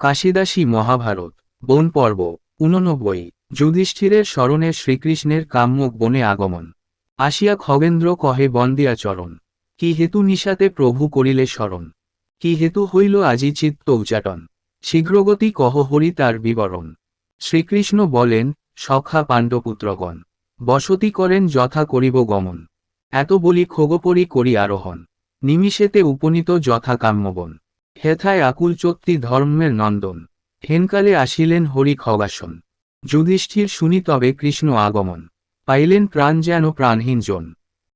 কাশিদাসী মহাভারত, বন পর্ব উননব্বই যুধিষ্ঠিরের স্মরণে শ্রীকৃষ্ণের কাম্যক বনে আগমন। আসিয়া খগেন্দ্র কহে, বন্দিয়া চরণ, কি হেতু নিশাতে প্রভু করিলে স্মরণ? কি হেতু হইল আজি চিত্ত উচাটন? শীঘ্রগতি কহ হরি তার বিবরণ? শ্রীকৃষ্ণ বলেন, সখা পাণ্ডপুত্রগণ, বসতি করেন যথা করিব গমন। এত বলি খোগপরি করি আরোহণ। নিমিষেতে উপনীত যথা কাম্যবন। হেথায় আকুল চত্তি ধর্মের নন্দন। হেনকালে আসিলেন হরি খগাসন যুধিষ্ঠির শুনি তবে কৃষ্ণ আগমন। পাইলেন প্রাণ যেন প্রাণহীন জন।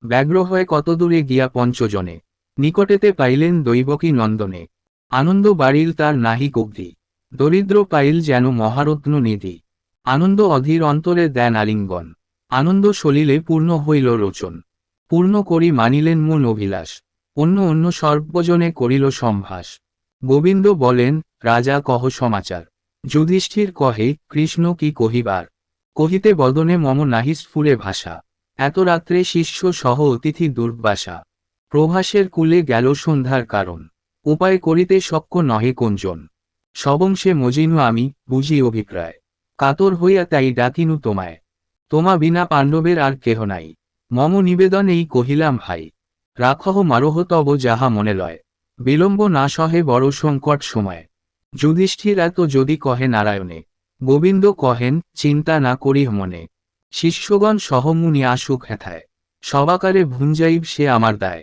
ব্যগ্র হয়ে কতদূরে গিয়া পঞ্চজনে। নিকটেতে পাইলেন দৈবকী নন্দনে। আনন্দ বাড়িল তার নাহি কব্দি দরিদ্র পাইল যেন মহারত্ন নিধি। আনন্দ অধীর অন্তরে দেন আলিঙ্গন। আনন্দ সলিলে পূর্ণ হইল রোচন। পূর্ণ করি মানিলেন মন অভিলাষ। অন্য অন্য সর্বজনে করিল সম্ভাস গোবিন্দ বলেন, রাজা, কহ সমাচার। যুধিষ্ঠির কহে, কৃষ্ণ কি কহিবার? কহিতে বদনে মম নাহি স্ফুরে ভাষা। এত রাত্রে শিষ্য সহ অতিথি দুর্বাসা। প্রভাসের কুলে গেল সন্ধ্যার কারণ। উপায় করিতে শক্য নহে কোনজন। সবংশে মজিনু আমি, বুঝি অভিপ্রায়। কাতর হইয়া তাই ডাকিনু তোমায়। তোমা বিনা পাণ্ডবের আর কেহ নাই। মম নিবেদন এই কহিলাম, ভাই রাখহ মারহ তব যাহা মনে লয়। বিলম্ব না সহে বড় সংকট সময়। যুধিষ্ঠির এত যদি কহে নারায়ণে, গোবিন্দ কহেন, চিন্তা না করি মনে। শিষ্যগণ সহমুনি আসুক হেথায়। সবাকারে ভুঞ্জাইব সে আমার দায়।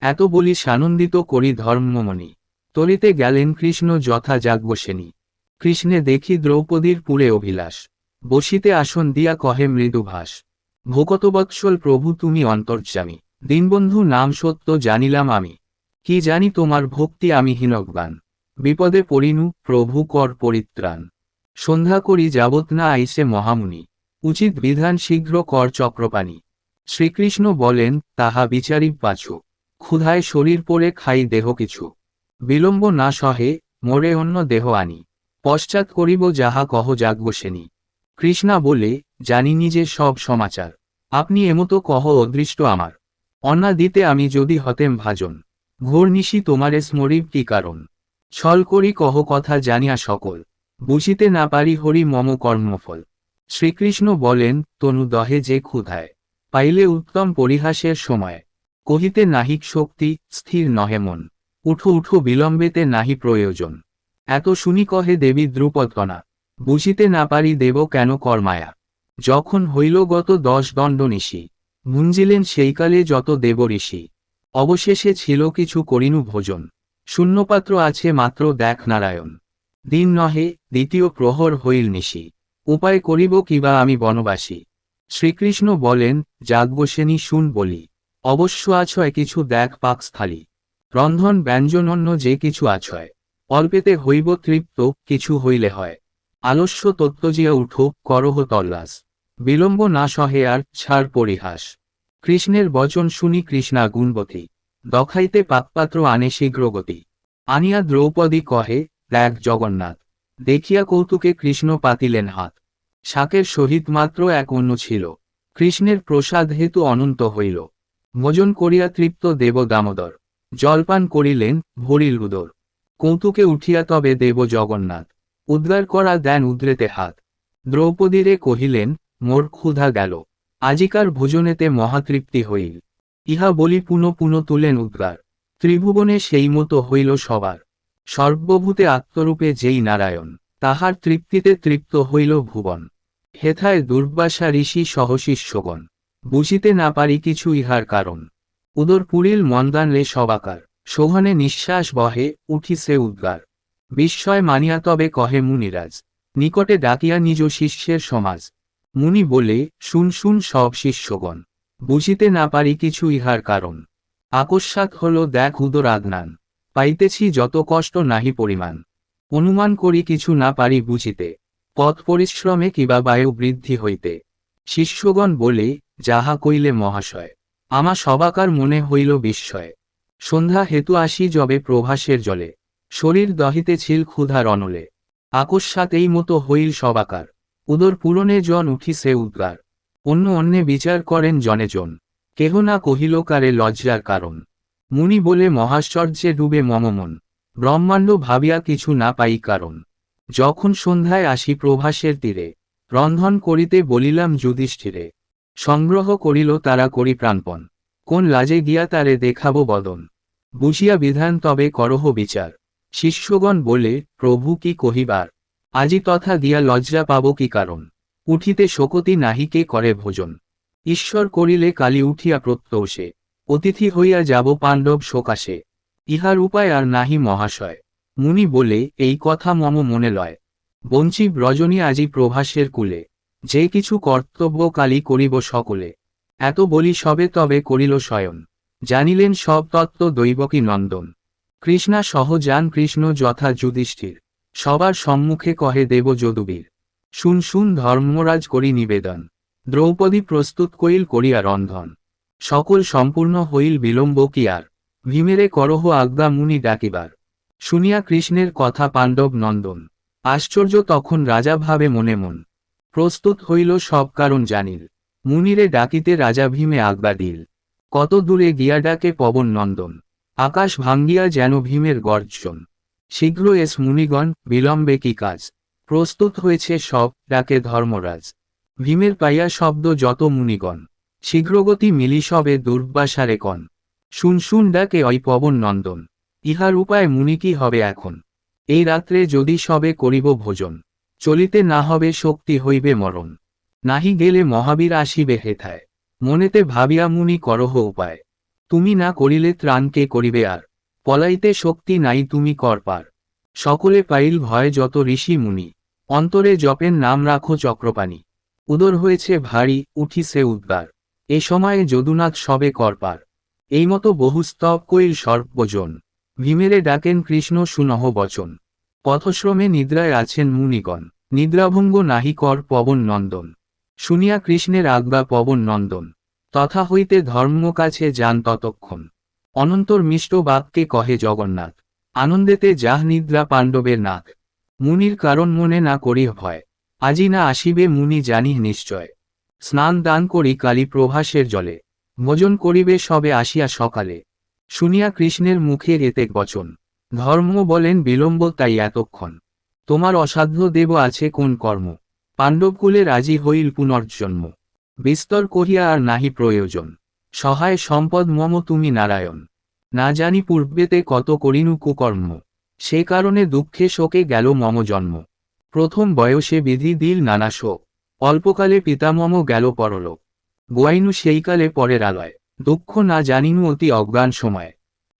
এত বলি সানন্দিত করি ধর্মমণি। তরিতে গেলেন কৃষ্ণ যথা যাজ্ঞসেনী। কৃষ্ণে দেখি দ্রৌপদীর পুরে অভিলাষ। বসিতে আসন দিয়া কহে মৃদুভাস ভোকতবৎসল প্রভু তুমি অন্তর্যামী। দীনবন্ধু নাম সত্য জানিলাম আমি। কি জানি তোমার ভক্তি আমি হীনজ্ঞান। বিপদে পড়িনু, প্রভু কর পরিত্রাণ। সন্ধ্যা করি যাবৎ না আইসে মহামুনি। উচিত বিধান শীঘ্র কর চক্রপাণী। শ্রীকৃষ্ণ বলেন, তাহা বিচারি পাছু। ক্ষুধায় শরীর পরে খাই দেহ কিছু। বিলম্ব না সহে, মোরে অন্য দেহ আনি। পশ্চাৎ করিব যাহা কহ যাজ্ঞসেনী কৃষ্ণা বলে, জানি নিজে সব সমাচার। আপনি এমতো কহ অদৃষ্ট আমার। অন্না দিতে আমি যদি হতেম ভাজন। ঘোর নিশি তোমারে স্মরিব কি কারণ? ছল করি কহ কথা জানিয়া সকল। বুঝিতে না পারি হরি মম কর্মফল। শ্রীকৃষ্ণ বলেন, তনু দহে যে ক্ষুধায়, পাইলে উত্তম পরিহাসের সময়। কহিতে নাহিক শক্তি, স্থির নহে মন। উঠো উঠো, বিলম্বেতে নাহি প্রয়োজন। এত শুনি কহে দেবী দ্রুপদকণা বুঝিতে না পারি দেব কেন কর্মায়া। যখন হইল গত দশ দণ্ড নিশি মুঞ্জিলেন সেইকালে যত দেব ঋষি অবশেষে ছিল কিছু করিনু ভোজন। শূন্যপাত্র আছে মাত্র দেখ নারায়ণ। দিন নহে, দ্বিতীয় প্রহর হইল নিশি। উপায় করিব কিবা আমি বনবাসী। শ্রীকৃষ্ণ বলেন যাজ্ঞসেনী শুন বলি। অবশ্য আছয় কিছু দেখ পাকস্থলী রন্ধন ব্যঞ্জনন্য যে কিছু আছয়। অল্পেতে হইব তৃপ্ত, কিছু হইলে হয়। আলস্য তত্ত্বজিয়া উঠো, করহ তল্লাস। বিলম্ব না সহে আর ছাড় পরিহাস। কৃষ্ণের বচন শুনি কৃষ্ণা গুণবতী। দখাইতে পাকপাত্র আনে শীঘ্রগতি। আনিয়া দ্রৌপদী কহে, দেখ জগন্নাথ, দেখিয়া কৌতুকে কৃষ্ণ পাতিলেন হাত। শাকের সহিত মাত্র এক অন্য ছিল। কৃষ্ণের প্রসাদ হেতু অনন্ত হইল। ভোজন করিয়া তৃপ্ত দেব দামোদর। জলপান করিলেন ভরিল উদর। কৌতুকে উঠিয়া তবে দেব জগন্নাথ। উদ্গার করা দেন উদ্রেতে হাত। দ্রৌপদীরে কহিলেন মোর ক্ষুধা গেল। আজিকার ভোজনেতে মহাতৃপ্তি হইল। ইহা বলি পুনঃ পুনঃ তুলেন উদ্গার। ত্রিভুবনে সেই মতো হইল সবার। সর্বভূতে আত্মরূপে যেই নারায়ণ, তাহার তৃপ্তিতে তৃপ্ত হইল ভুবন। হেথায় দুর্বাসা ঋষি সহশিষ্যগণ, বুঝিতে না পারি কিছু ইহার কারণ। উদর পুরিল মন্দান রে সবাকার, শোভনে নিঃশ্বাস বহে, উঠিছে উদ্গার। বিস্ময় মানিয়া তবে কহে মুনিরাজ, নিকটে ডাকিয়া নিজ শিষ্যের সমাজ মুনি বলে, শুন শুন সব শিষ্যগণ। বুঝিতে না পারি কিছু ইহার কারণ। আকস্মাৎ হল দেখ উদর আদনান। পাইতেছি যত কষ্ট নাহি পরিমাণ। অনুমান করি কিছু না পারি বুঝিতে। পথ পরিশ্রমে কিবা বায়ু বৃদ্ধি হইতে। শিষ্যগণ বলে, যাহা কইলে মহাশয়। আমা সবাকার মনে হইল বিস্ময়। সন্ধ্যা হেতু আসি যবে প্রভাসের জলে। শরীর দহিতেছিল ক্ষুধার অনলে আকস্মাৎ এই মতো হইল সবাকার। উদর পূরণে জন উঠিছে উদ্গার। অন্য অন্যে বিচার করেন জনে জন। কেহ না কহিল কারে লজ্জার কারণ। মুনি বলে মহাশ্চর্যে ডুবে মমমন ব্রহ্মাণ্ড ভাবিয়া কিছু না পাই কারণ। যখন সন্ধ্যায় আসি প্রভাসের তীরে, রন্ধন করিতে বলিলাম যুধিষ্ঠিরে। সংগ্রহ করিল তারা করি প্রাণপণ। কোন লাজে গিয়া তারে দেখাব বদন। বুঝিয়া বিধান তবে করহ বিচার। শিষ্যগণ বলে, প্রভু কি কহিবার? আজি তথা দিয়া লজ্জা পাব কি কারণ? উঠিতে শোকতি নাহিকে করে ভোজন? ঈশ্বর করিলে কালি উঠিয়া প্রত্যৌষে। অতিথি হইয়া যাব পাণ্ডব শোকাশে ইহার উপায় আর নাহি মহাশয়। মুনি বলে, এই কথা মম মনে লয়। বঞ্চি ব্রজনী আজি প্রভাসের কুলে। যে কিছু কর্তব্য কালি করিব সকলে। এত বলি সবে তবে করিল শয়ন জানিলেন সব তত্ত্ব দৈবকী নন্দন। কৃষ্ণা সহ যান কৃষ্ণ যথা যুধিষ্ঠির। সবার সম্মুখে কহে দেব যদুবীর। শুন শুন, ধর্মরাজ করি নিবেদন। দ্রৌপদী প্রস্তুত কইল করিয়া রন্ধন। সকল সম্পূর্ণ হইল বিলম্ব কি আর? ভীমেরে করহ আজ্ঞা মুনি ডাকিবার। শুনিয়া কৃষ্ণের কথা পাণ্ডব নন্দন। আশ্চর্য তখন রাজা ভাবে মনে মন। প্রস্তুত হইল সব কারণ জানিল। মুনিরে ডাকিতে রাজা ভীমে আজ্ঞা দিল। কত দূরে গিয়া ডাকে পবন নন্দন। আকাশ ভাঙ্গিয়া যেন ভীমের গর্জন। শীঘ্র এস মুনিগণ, বিলম্বে কি কাজ? প্রস্তুত হয়েছে সব, ডাকে ধর্মরাজ। ভীমের পাইয়া শব্দ যত মুনিগণ। শীঘ্রগতি মিলি সবে দুর্বাসারে কন। শুন শুন, ডাকে ওই পবন নন্দন ইহার উপায় মুনি কি হবে এখন? এই রাত্রে যদি সবে করিব ভোজন। চলিতে না হবে শক্তি হইবে মরণ। নাহি গেলে মহাবীর আসিবে হেথায়। মনেতে ভাবিয়া মুনি করহ উপায়। তুমি না করিলে ত্রাণকে করিবে আর? পলাইতে শক্তি নাই তুমি কর পার সকলে পাইল ভয় যত ঋষি মুনি। অন্তরে জপেন নাম রাখো চক্রপাণি। উদর হয়েছে ভারী, উঠিছে উদ্গার। এ সময়ে যদুনাথ সবে করপার। এই মতো বহু স্তব কইল সর্বজন। ভীমেরে ডাকেন কৃষ্ণ সুনহ বচন। পথশ্রমে নিদ্রায় আছেন মুনিগণ। নিদ্রাভঙ্গ নাহি কর পবন নন্দন। শুনিয়া কৃষ্ণের আজ্ঞা পবন নন্দন। তথা হইতে ধর্ম কাছে যান ততক্ষণ। অনন্তর মিষ্ট বাক্যে কহে জগন্নাথ, আনন্দেতে যাহ নিদ্রা পাণ্ডবের নাক। মুনির কারণ মনে না করি ভয়, আজি না আসিবে মুনি জানি নিশ্চয়। স্নান দান করি কালী প্রভাসের জলে, ভোজন করিবে সবে আসিয়া সকালে। শুনিয়া কৃষ্ণের মুখে এতেক বচন ধর্ম বলেন বিলম্ব তাই এতক্ষণ। তোমার অসাধ্য দেব আছে কোন কর্ম, পাণ্ডবকুলে রাজি হইল পুনর্জন্ম। বিস্তর করিয়া আর নাহি প্রয়োজন। সহায় সম্পদ মম তুমি নারায়ণ। না জানি পূর্বেতে কত করিনু কুকর্ম। সে কারণে দুঃখে শোকে গেল মম জন্ম। প্রথম বয়সে বিধি দিল নানা শোক। অল্পকালে পিতামম গেল পরলোক। গোয়াইনু সেইকালে পরের আলয়। দুঃখ না জানিনু অতি অজ্ঞান সময়।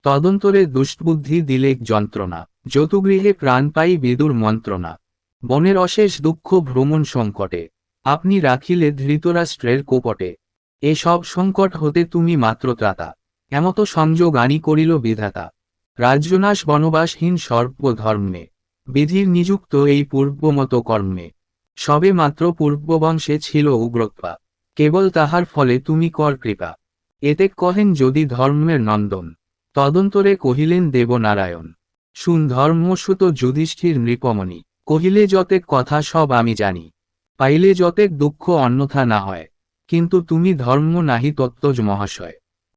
তদন্তরে দুষ্টবুদ্ধি দিলেক যন্ত্রণা। যতুগৃহে প্রাণ পাই বিদুর মন্ত্রণা। বনের অশেষ দুঃখ ভ্রমণ সংকটে। আপনি রাখিলে ধৃতরাষ্ট্রের কোপটে। এসব সংকট হতে তুমি মাত্র ত্রাতা। এমত সংযোগ আনি করিল বিধাতা। রাজ্যনাশ বনবাসহীন সর্বধর্মে বিধির নিযুক্ত এই পূর্বমত কর্মে। সবে মাত্র পূর্ববংশে ছিল উগ্রত্বা। কেবল তাহার ফলে তুমি কর কৃপা। এতে কহেন যদি ধর্মের নন্দন। তদন্তরে কহিলেন দেবনারায়ণ। শুন ধর্মসুত যুধিষ্ঠির নৃপমণি। কহিলে যতেক কথা সব আমি জানি। পাইলে যতেক দুঃখ অন্যথা না হয়। কিন্তু তুমি ধর্ম নাহি তত্ত্বজ মহাশয়।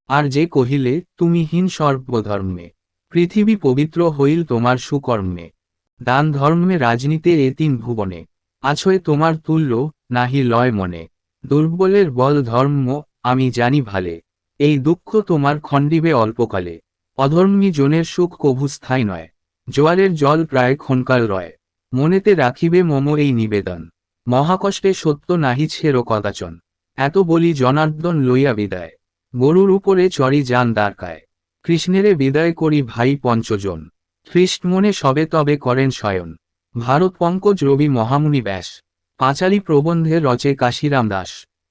আর যে কহিলে, তুমি হীন সর্বধর্মে, পৃথিবী পবিত্র হইল তোমার সুকর্মে, দান ধর্মে রাজনীতি এ তিন ভুবনে, আছয় তোমার তুল্য, নাহি লয় মনে, দুর্বলের বল ধর্ম, আমি জানি ভালে, এই দুঃখ তোমার খণ্ডিবে অল্পকালে, অধর্মী জনের সুখ কভু স্থায়ী নয়, জোয়ারের জল প্রায় ক্ষণকাল রয়, মনেতে রাখিবে মম এই নিবেদন, মহাকষ্টে সত্য নাহি ছেড়ো কদাচন। এত বলি জনার্দন লইয়া বিদায়। গরুর উপরে চড়ি যান দ্বারকায়। কৃষ্ণেরে বিদায় করি ভাই পঞ্চজন। খ্রিস্ট মনে সবে তবে করেন শয়ন। ভারত পঙ্কজ রবি মহামুনি ব্যাস। পাঁচালী প্রবন্ধে রচে কাশিরাম দাস।